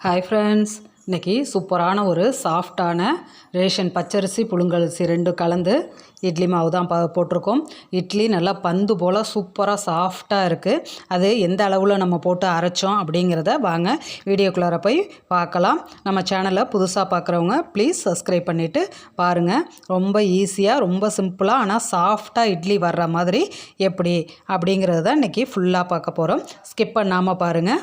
Hi friends இன்றைக்கி சூப்பரான ஒரு சாஃப்டான ரேஷன் பச்சரிசி புழுங்கரிசி ரெண்டும் கலந்து இட்லி மாவு தான் பா போட்டிருக்கோம். இட்லி நல்லா பந்து போல் சூப்பராக சாஃப்டாக இருக்குது அது எந்த அளவில் நம்ம போட்டு அரைச்சோம் அப்படிங்கிறத வாங்க வீடியோக்குள்ளார போய் பார்க்கலாம். நம்ம சேனலை புதுசாக பார்க்குறவங்க ப்ளீஸ் சப்ஸ்கிரைப் பண்ணிவிட்டு பாருங்கள் ரொம்ப ஈஸியாக ரொம்ப சிம்பிளாக ஆனால் சாஃப்டாக இட்லி வர்ற மாதிரி எப்படி அப்படிங்கிறத தான் இன்றைக்கி ஃபுல்லாக பார்க்க போகிறோம் ஸ்கிப் பண்ணாமல் பாருங்கள்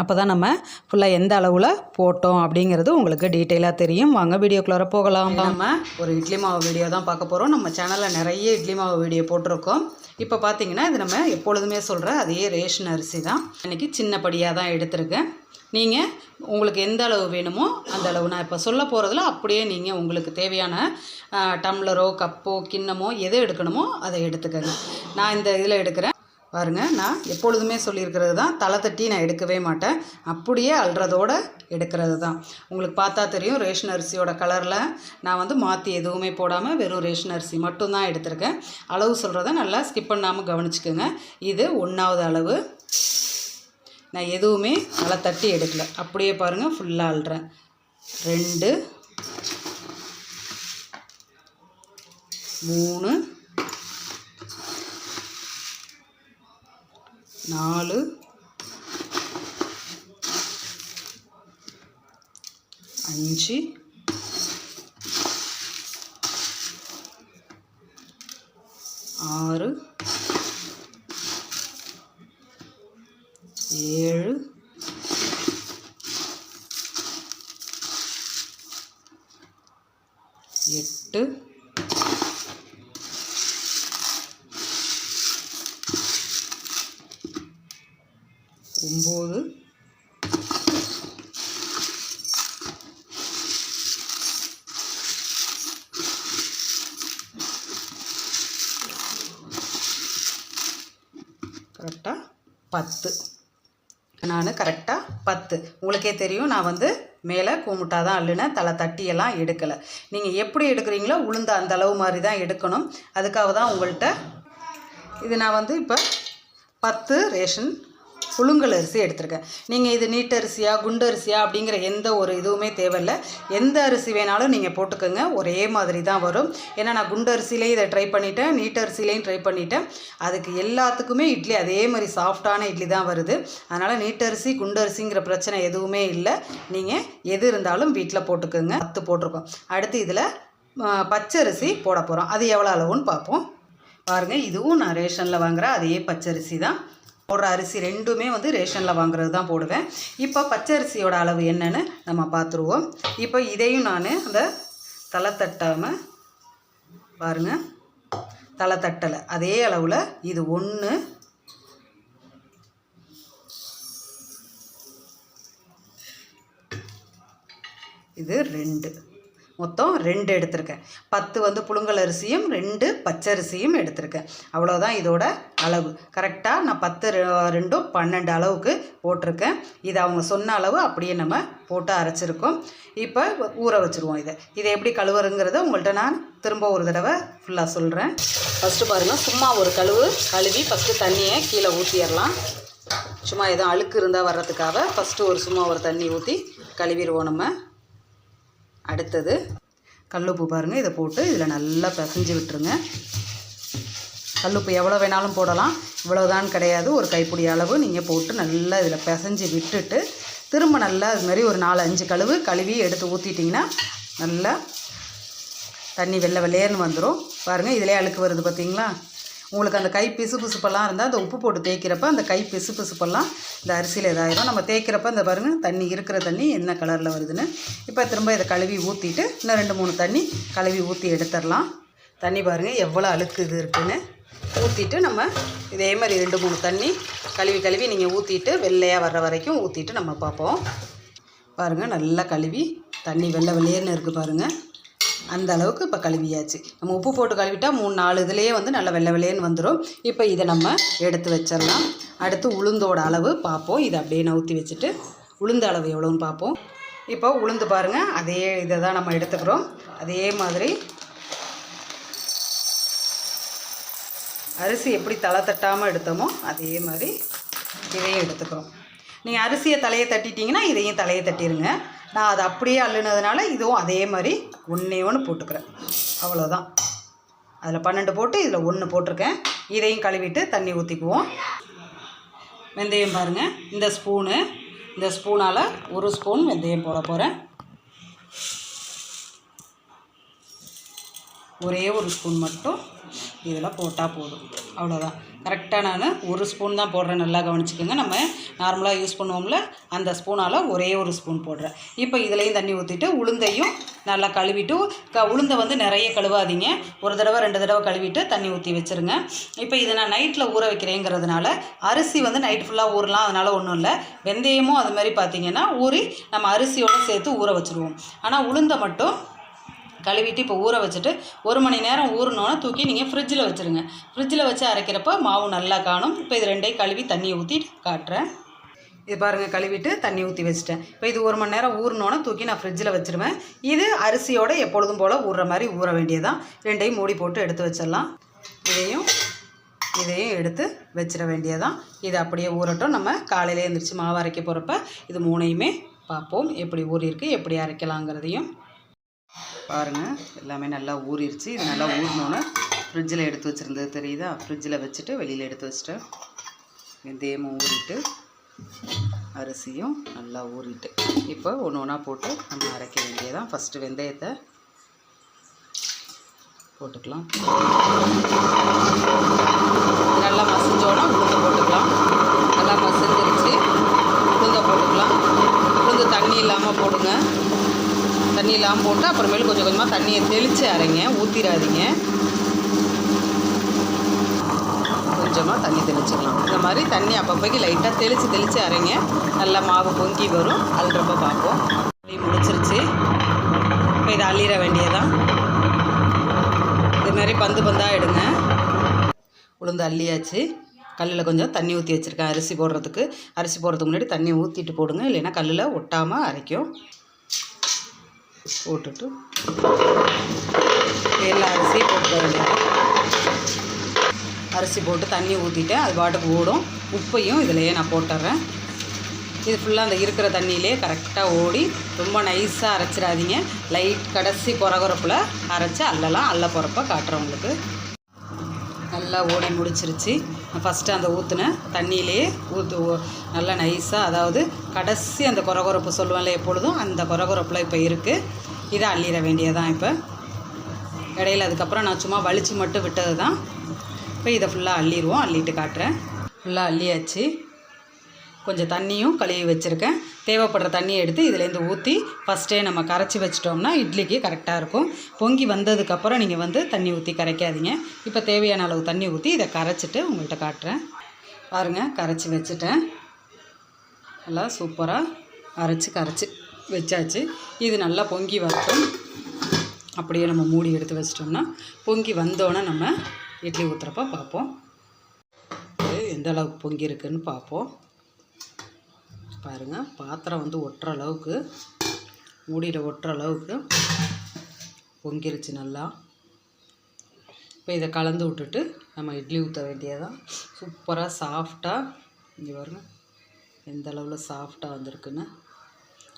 அப்போ தான் நம்ம ஃபுல்லாக எந்த அளவில் போட்டோம் அப்படிங்கிறது உங்களுக்கு டீட்டெயிலாக தெரியும். வாங்க வீடியோக்குள்ளார போகலாம். நம்ம ஒரு இட்லி மாவு வீடியோ தான் பார்க்க போகிறோம் நம்ம சேனலில் நிறைய இட்லி மாவு வீடியோ போட்டிருக்கோம். இப்போ பார்த்தீங்கன்னா இது நம்ம எப்பொழுதுமே சொல்கிற அதே ரேஷன் அரிசி தான். இன்றைக்கி சின்னப்படியாக தான் எடுத்திருக்கேன் நீங்கள் உங்களுக்கு எந்த அளவு வேணுமோ அந்த அளவு நான் இப்போ சொல்ல போகிறதுல அப்படியே நீங்கள் உங்களுக்கு தேவையான டம்ளரோ கப்போ கிண்ணமோ எது எடுக்கணுமோ அதை எடுத்துக்கோங்க. நான் இந்த இதில் எடுக்கிறேன். பாருங்கள் நான் எப்பொழுதுமே சொல்லியிருக்கிறது தான் தலை தட்டி நான் எடுக்கவே மாட்டேன். அப்படியே அல்றதோடு எடுக்கிறது தான். உங்களுக்கு பார்த்தா தெரியும் ரேஷன் அரிசியோட கலரில் நான் வந்து மாற்றி எதுவுமே போடாமல் வெறும் ரேஷன் அரிசி மட்டும்தான் எடுத்திருக்கேன். அளவு சொல்கிறத நல்லா ஸ்கிப் பண்ணாமல் கவனிச்சுக்கோங்க. இது ஒன்றாவது அளவு. நான் எதுவுமே தலை தட்டி எடுக்கல. அப்படியே பாருங்கள் ஃபுல்லாக அல்றேன். ரெண்டு மூணு நாலு. அஞ்சு. ஆறு. ஏழு. பத்து. நான் கரெக்டாக பத்து. உங்களுக்கே தெரியும் நான் வந்து மேலே கூமுட்டாக தான் அள்ளுனேன் தலை தட்டியெல்லாம் எடுக்கலை. நீங்கள் எப்படி எடுக்கிறீங்களோ உளுந்த அந்த அளவு மாதிரி தான் எடுக்கணும். அதுக்காக தான் உங்கள்கிட்ட இது நான் வந்து இப்போ பத்து ரேஷன் புழுங்கல் அரிசி எடுத்திருக்கேன். நீங்கள் இது நீட்டு அரிசியாக குண்டு அரிசியா அப்படிங்கிற எந்த ஒரு இதுவுமே தேவையில்லை. எந்த அரிசி வேணாலும் நீங்கள் போட்டுக்கோங்க. ஒரே மாதிரி தான் வரும். ஏன்னா நான் குண்டு அரிசிலையும் இதை ட்ரை பண்ணிட்டேன். நீட்டு அரிசிலையும் ட்ரை பண்ணிட்டேன். அதுக்கு எல்லாத்துக்குமே இட்லி அதே மாதிரி சாஃப்டான இட்லி தான் வருது. அதனால் நீட்டு அரிசி குண்டு அரிசிங்கிற பிரச்சனை எதுவுமே இல்லை. நீங்கள் எது இருந்தாலும் வீட்டில் போட்டுக்கோங்க. பத்து போட்டிருக்கோம். அடுத்து இதில் பச்சரிசி போட போகிறோம் அது எவ்வளோ அளவுன்னு பார்ப்போம். பாருங்கள் இதுவும் நான் ரேஷனில் வாங்குற அதே பச்சரிசி தான். போடுற அரிசி ரெண்டுமே வந்து ரேஷனில் வாங்குறது தான் போடுவேன். இப்போ பச்சரிசியோட அளவு என்னன்னு நம்ம பார்த்துருவோம். இப்போ இதையும் நான் அந்த தலை தட்டாமல் பாருங்கள் தலை தட்டலை. அதே அளவில் இது ஒன்று இது ரெண்டு. மொத்தம் ரெண்டு எடுத்திருக்கேன். பத்து வந்து புழுங்கல் அரிசியும் ரெண்டு பச்சரிசியும் எடுத்திருக்கேன். அவ்வளோதான் இதோட அளவு. கரெக்டாக நான் பத்து ரெண்டும் பன்னெண்டு அளவுக்கு போட்டிருக்கேன். இது அவங்க சொன்ன அளவு அப்படியே நம்ம போட்டு அரைச்சிருக்கோம். இப்போ ஊற வச்சுருவோம் இதை. இதை எப்படி கழுவுறங்கிறத உங்கள்கிட்ட நான் திரும்ப ஒரு தடவை ஃபுல்லாக சொல்கிறேன் ஃபஸ்ட்டு பாருங்கள் சும்மா ஒரு கழுவு கழுவி ஃபஸ்ட்டு தண்ணியை கீழே ஊற்றிடலாம் சும்மா எதுவும் அழுக்கு இருந்தால் வர்றதுக்காக ஃபஸ்ட்டு ஒரு சும்மா ஒரு தண்ணி ஊற்றி கழுவிடுவோம் நம்ம. அடுத்தது கல்லுப்பு பாருங்கள் இதை போட்டு இதில் நல்லா பிசைஞ்சு விட்டுருங்க. கல்லுப்பு எவ்வளோ வேணாலும் போடலாம். இவ்வளோதான் கிடையாது. ஒரு கைப்பிடி அளவு நீங்கள் போட்டு நல்லா இதில் பிசைஞ்சு விட்டுட்டு திரும்ப நல்லா அது மாதிரி ஒரு நாலு அஞ்சு கழுவு கழுவி எடுத்து ஊற்றிட்டிங்கன்னா நல்லா தண்ணி வெள்ளை வெள்ளையர்னு வந்துடும் பாருங்கள் இதிலே அழுக்கு வருது பார்த்தீங்களா? உங்களுக்கு அந்த கை பிசு பிசுப்பெல்லாம் இருந்தால் அந்த உப்பு போட்டு தேய்க்கிறப்ப அந்த கை பிசு பிசுப்பெல்லாம் இந்த அரிசியில் இதாகிடும் நம்ம தேய்க்கிறப்ப இந்த பாருங்கள் தண்ணி இருக்கிற தண்ணி என்ன கலரில் வருதுன்னு. இப்போ திரும்ப இதை கழுவி ஊற்றிட்டு இன்னும் ரெண்டு மூணு தண்ணி கழுவி ஊற்றி எடுத்துடலாம். தண்ணி பாருங்கள் எவ்வளோ அழுக்கு இது இருக்குதுன்னு ஊற்றிட்டு நம்ம இதே மாதிரி ரெண்டு மூணு தண்ணி கழுவி கழுவி நீங்கள் ஊற்றிட்டு வெள்ளையாக வர்ற வரைக்கும் ஊற்றிட்டு நம்ம பார்ப்போம். பாருங்கள் நல்லா கழுவி தண்ணி வெள்ளை வெள்ளையர்னு இருக்குது பாருங்கள் அந்த அளவுக்கு இப்போ கழுவியாச்சு. நம்ம உப்பு போட்டு கழுவிட்டால் மூணு நாலு இதுலேயே வந்து நல்லா வெள்ளை வெள்ளையன்னு வந்துடும் இப்போ இதை நம்ம எடுத்து வச்சிடலாம். அடுத்து உளுந்தோட அளவு பார்ப்போம். இதை அப்படியே நவுத்தி வச்சுட்டு உளுந்த அளவு எவ்வளோன்னு பார்ப்போம். இப்போ உளுந்து பாருங்கள் அதே இதை தான் நம்ம எடுத்துக்கிறோம். அதே மாதிரி அரிசி எப்படி தலை தட்டாமல் எடுத்தோமோ அதே மாதிரி இதையும் எடுத்துக்கிறோம். நீங்கள் அரிசியை தலையை தட்டிட்டீங்கன்னா இதையும் தலையை தட்டிடுங்க நான் அதை அப்படியே அள்ளுனதுனால இதுவும் அதே மாதிரி ஒன்றே ஒன்று போட்டுக்கிறேன். அவ்வளோதான் அதில் பன்னெண்டு போட்டு இதில் ஒன்று போட்டிருக்கேன். இதையும் கழுவிட்டு தண்ணி ஊற்றிக்குவோம் வெந்தயம் பாருங்கள் இந்த ஸ்பூனு இந்த ஸ்பூனால் ஒரு ஸ்பூன் வெந்தயம் போட போகிறேன் ஒரே ஒரு ஸ்பூன் மட்டும் இதெல்லாம் போட்டால் போதும். அவ்வளோதான் கரெக்டாக நான் ஒரு ஸ்பூன் தான் போடுறேன். நல்லா கவனிச்சிக்கோங்க. நம்ம நார்மலாக யூஸ் பண்ணுவோம்ல அந்த ஸ்பூனால் ஒரே ஒரு ஸ்பூன் போடுறேன். இப்போ இதுலேயும் தண்ணி ஊற்றிட்டு உளுந்தையும் நல்லா கழுவிட்டு க உளுந்தை வந்து நிறைய கழுவாதீங்க. ஒரு தடவை ரெண்டு தடவை கழுவிட்டு தண்ணி ஊற்றி வச்சுருங்க. இப்போ இதை நான் நைட்டில் ஊற வைக்கிறேங்கிறதுனால அரிசி வந்து நைட் ஃபுல்லாக ஊறலாம். அதனால் ஒன்றும் இல்லை. வெந்தயமும் அது மாதிரி பார்த்தீங்கன்னா ஊறி நம்ம அரிசியோடு சேர்த்து ஊற வச்சுருவோம். ஆனால் உளுந்தை மட்டும் கழுவிட்டு இப்போ ஊற வச்சுட்டு ஒரு மணி நேரம் ஊறினோன்னே தூக்கி நீங்கள் ஃப்ரிட்ஜில் வச்சுருங்க. ஃப்ரிட்ஜில் வச்சு அரைக்கிறப்ப மாவு நல்லா காணும். இப்போ இது ரெண்டையும் கழுவி தண்ணியை ஊற்றி காட்டுறேன். இது பாருங்கள் கழுவிட்டு தண்ணி ஊற்றி வச்சுட்டேன். இப்போ இது ஒரு மணி நேரம் ஊறினோன்னே தூக்கி நான் ஃப்ரிட்ஜில் வச்சுருவேன். இது அரிசியோடு எப்பொழுதும் போல் ஊறுற மாதிரி ஊற வேண்டியதான் ரெண்டையும் மூடி போட்டு எடுத்து வச்சிடலாம். இதையும் இதையும் எடுத்து வச்சிட வேண்டியதான் இது அப்படியே ஊறட்டும். நம்ம காலையில் எழுந்திரிச்சு மாவு அரைக்க போகிறப்ப இது மூணையுமே பார்ப்போம். எப்படி ஊறியிருக்கு எப்படி அரைக்கலாங்கிறதையும். பாருங்கள் எல்லாமே நல்லா ஊறிடுச்சு இது நல்லா ஊறினோன்னே ஃப்ரிட்ஜில் எடுத்து வச்சுருந்தது. தெரியுதா? ஃப்ரிட்ஜில் வச்சுட்டு வெளியில் எடுத்து வச்சுட்டேன் வெந்தயமும் ஊறிட்டு அரிசியும் நல்லா ஊறிட்டு இப்போ ஒன்று ஒன்றா போட்டு நம்ம அரைக்க வேண்டியதான் ஃபஸ்ட்டு வெந்தயத்தை போட்டுக்கலாம். நல்லா மசிஞ்சோன்னா உளுந்து போட்டுக்கலாம். நல்லா மசிஞ்சிருச்சு. உளுந்த போட்டுக்கலாம். உளுந்து தண்ணி இல்லாமல் போடுங்க. தண்ணியெல்லாம் போட்டு அப்புறமேலு கொஞ்சம் கொஞ்சமாக தண்ணியை தெளித்து அரைங்க. ஊற்றிடாதீங்க கொஞ்சமாக தண்ணி தெளிச்சிக்கலாம். இந்த மாதிரி தண்ணி அப்பப்போக்கு லைட்டாக தெளித்து தெளித்து அரைங்க. நல்லா மாவு பொங்கி வரும். அல்றப்ப பார்ப்போம். அப்படி முடிச்சிருச்சு. இப்போ இதை அள்ளிட வேண்டியதான் இது மாதிரி பந்து பந்தாக எடுங்க. உளுந்து அள்ளியாச்சு. கல்லில் கொஞ்சம் தண்ணி ஊற்றி வச்சுருக்கேன். அரிசி போடுறதுக்கு. அரிசி போடுறதுக்கு முன்னாடி தண்ணி ஊற்றிட்டு போடுங்க. இல்லைன்னா கல்லில் ஒட்டாமல் அரைக்கும். போட்டுட்டு எல்லா அரிசியும் போட்டு வேண்டியது அரிசி போட்டு தண்ணி ஊற்றிட்டேன் அது பாட்டுக்கு ஓடும். உப்பையும் இதிலையே நான் போட்டுறேன். இது ஃபுல்லாக அந்த இருக்கிற தண்ணியிலே கரெக்டாக ஓடி ரொம்ப நைஸாக அரைச்சிடாதீங்க. லைட் கடைசி குறகுறப்பில் அரைச்சி அல்லலாம் அல்ல போகிறப்ப காட்டுறேன் உங்களுக்கு. நல்லா ஓடி முடிச்சிருச்சு. நான் ஃபஸ்ட்டு அந்த ஊற்றுனேன் தண்ணியிலேயே ஊற்று நல்லா நைஸாக அதாவது கடைசி அந்த குறகுறப்பு சொல்லுவேன்ல எப்பொழுதும் அந்த குறகுறப்பில் இப்போ இருக்குது இதை அள்ளிட வேண்டியதான் இப்போ. இடையில அதுக்கப்புறம் நான் சும்மா வலிச்சு மட்டும் விட்டது தான் இப்போ இதை ஃபுல்லாக அள்ளிடுவோம் அள்ளிட்டு காட்டுறேன். ஃபுல்லாக அள்ளியாச்சு. கொஞ்சம் தண்ணியும் கழுவி வச்சுருக்கேன். தேவைப்படுற தண்ணியை எடுத்து இதுலேருந்து ஊற்றி ஃபஸ்ட்டே நம்ம கரைச்சி வச்சிட்டோம்னா இட்லிக்கு கரெக்டாக இருக்கும். பொங்கி வந்ததுக்கப்புறம் நீங்கள் வந்து தண்ணி ஊற்றி கரைக்காதீங்க. இப்போ தேவையான அளவு தண்ணி ஊற்றி இதை கரைச்சிட்டு உங்கள்கிட்ட காட்டுறேன். பாருங்கள் கரைச்சி வச்சுட்டேன். நல்லா சூப்பராக அரைச்சி கரைச்சி வச்சாச்சு. இது நல்லா பொங்கி வரட்டும். அப்படியே நம்ம மூடி எடுத்து வச்சிட்டோம்னா பொங்கி வந்தோன்னே நம்ம இட்லி ஊற்றுறப்ப பார்ப்போம். இது எந்த அளவுக்கு பொங்கி இருக்குன்னு பார்ப்போம். பாருங்கள் பாத்திரம் வந்து ஒட்டுற அளவுக்கு மூடியில் ஒட்டுற அளவுக்கு பொங்கிருச்சு நல்லா. இப்போ இதை கலந்து விட்டுட்டு நம்ம இட்லி ஊற்ற வேண்டியதான் சூப்பராக சாஃப்டாக இங்கே பாருங்க எந்த அளவில் சாஃப்டாக வந்திருக்குன்னு.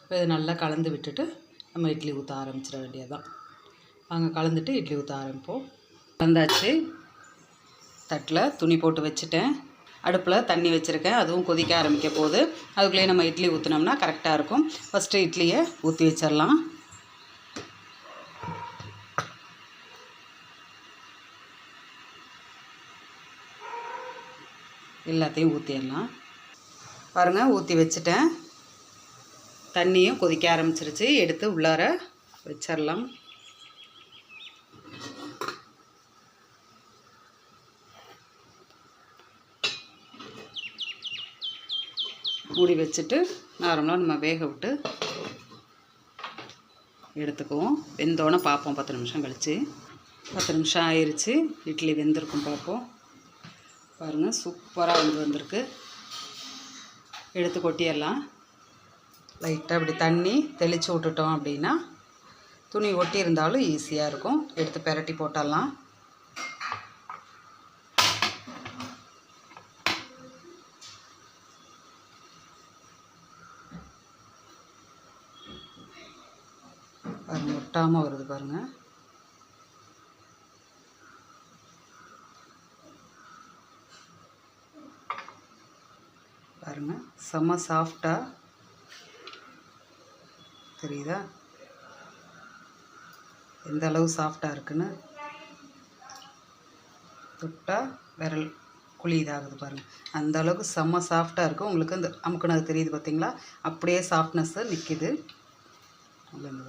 இப்போ இதை நல்லா கலந்து விட்டுட்டு நம்ம இட்லி ஊற்ற ஆரம்பிச்சிட வேண்டியதான் வாங்க கலந்துட்டு இட்லி ஊற்ற ஆரம்பிப்போம். கலந்தாச்சு. தட்டில் துணி போட்டு வச்சுட்டேன். அடுப்பில் தண்ணி வச்சுருக்கேன். அதுவும் கொதிக்க ஆரம்பிக்க போகுது. அதுக்குள்ளேயே நம்ம இட்லி ஊற்றினோம்னா கரெக்டாக இருக்கும். ஃபஸ்ட்டு இட்லியை ஊற்றி வச்சிடலாம். எல்லாத்தையும் ஊற்றிடலாம் பாருங்கள் ஊற்றி வச்சுட்டேன். தண்ணியும் கொதிக்க ஆரம்பிச்சிருச்சு. எடுத்து உள்ளார வச்சிடலாம். மூடி வச்சுட்டு நார்மலாக நம்ம வேக விட்டு எடுத்துக்குவோம். வெந்தோன்னே பார்ப்போம். பத்து நிமிஷம் கழித்து பத்து நிமிஷம் ஆயிடுச்சு இட்லி வெந்திருக்கும் பார்ப்போம். பாருங்கள் சூப்பராக வந்து வந்திருக்கு. எடுத்து கொட்டிடலாம். லைட்டாக இப்படி தண்ணி தெளித்து விட்டுட்டோம் அப்படின்னா துணி ஒட்டி இருந்தாலும் ஈஸியாக இருக்கும். எடுத்து பெரட்டி போட்டுடலாம். ஒட்டாமல் வருது பாருங்கள் பாருங்கள் செம்ம சாஃப்டாக தெரியுதா? எந்த அளவு சாஃப்டாக இருக்குன்னு? தொட்டால் விரல் குழி இதாகுது பாருங்கள் அந்த அளவுக்கு செம்ம சாஃப்டாக இருக்கும். உங்களுக்கு இந்த அமுக்குனது தெரியுது பார்த்தீங்களா அப்படியே சாஃப்ட்னஸ்ஸு நிற்கிது உள்ள இந்த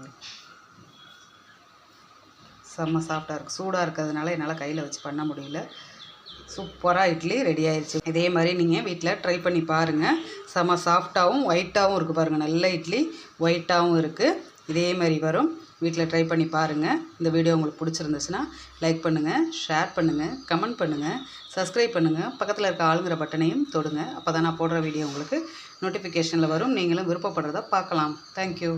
செம்ம சாஃப்டாக இருக்குது சூடாக இருக்கிறதுனால என்னால் கையில் வச்சு பண்ண முடியல. சூப்பராக இட்லி ரெடி ஆயிடுச்சு இதே மாதிரி நீங்கள் வீட்டில் ட்ரை பண்ணி பாருங்கள் செம்ம சாஃப்டாகவும் ஒயிட்டாகவும் இருக்குது பாருங்கள் நல்ல இட்லி ஒயிட்டாகவும் இருக்குது இதே மாதிரி வரும். வீட்டில் ட்ரை பண்ணி பாருங்கள் இந்த வீடியோ உங்களுக்கு பிடிச்சிருந்துச்சுன்னா லைக் பண்ணுங்கள் ஷேர் பண்ணுங்கள் கமெண்ட் பண்ணுங்கள் சப்ஸ்கிரைப் பண்ணுங்கள் பக்கத்தில் இருக்க ஆளுங்கிற பட்டனையும் தொடுங்க. அப்போ தான் நான் போடுற வீடியோ உங்களுக்கு நோட்டிஃபிகேஷனில் வரும். நீங்களும் விருப்பப்படுறத பார்க்கலாம். தேங்க்யூ